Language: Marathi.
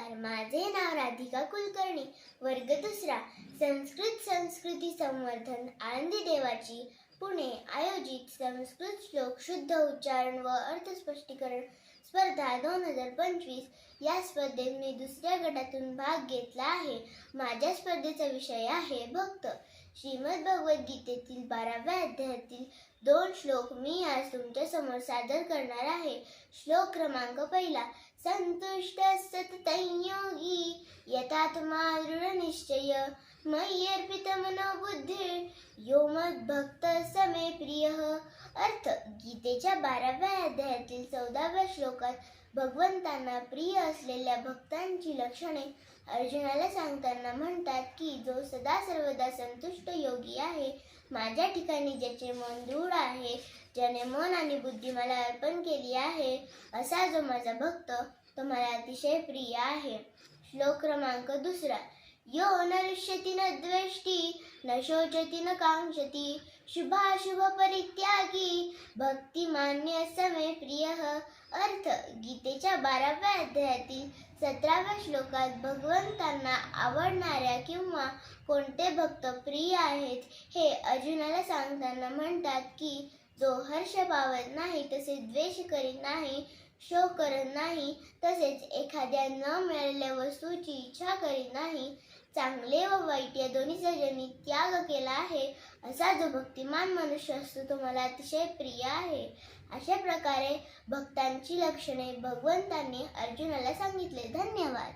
माझे नाव राधिका कुलकर्णी. वर्ग दुसरा. संस्कृत संस्कृती संवर्धन आळंदी देवाची पुणे आयोजित संस्कृत श्लोक शुद्ध उच्चारण व अर्थस्पष्टीकरण स्पर्धा दोन हजार पंचवीस या स्पर्धेत मी दुसऱ्या गटातून भाग घेतला आहे. माझ्या स्पर्धेचा विषय आहे भक्त. श्रीमद भगवद्गीतेतील बाराव्या अध्यायातील दोन श्लोक मी आज तुमच्यासमोर सादर करणार आहे. श्लोक क्रमांक पहिला. सन्तुष्ट सततयोगी यथात्मा दृढनिश्चय निश्चय मय्यर्पित मनोबुद्धी यो समे अर्थ गीतेच्या बाराव्या अध्यायातील चौदाव्या श्लोकात भगवंतांना प्रिय असलेल्या भक्तांची लक्षणे अर्जुनाला सांगताना म्हणतात की जो सदा सर्वदा संतुष्ट योगी आहे माझ्या ठिकाणी ज्याचे मन दृढ आहे ज्याने मन आणि बुद्धी मला अर्पण केली आहे असा जो माझा भक्त तो मला अतिशय प्रिय आहे. श्लोक क्रमांक दुसरा यो न ऋष्यती न द्वेष्टी न शोचती न कांक्षती शुभाशुभ परित्यागी भक्तिमान्य समे प्रिय अर्थ. गीतेच्या बाराव्या अध्यायातील सतराव्या श्लोकात भगवंतांना आवडणाऱ्या किंवा कोणते भक्त प्रिय आहेत हे अर्जुनाला सांगताना म्हणतात की जो हर्ष पावत नाही तसेच द्वेष करीत नाही शोक करत नाही तसेच एखाद्या न मिळालेल्या वस्तूची इच्छा करीत नाही चांगले व वाईट या दोन्हीचा ज्यांनी त्याग केला आहे असा जो भक्तिमान मनुष्य असतो तो मला अतिशय प्रिय आहे. अशा प्रकारे भक्तांची लक्षणे भगवंतांनी अर्जुनाला सांगितले. धन्यवाद.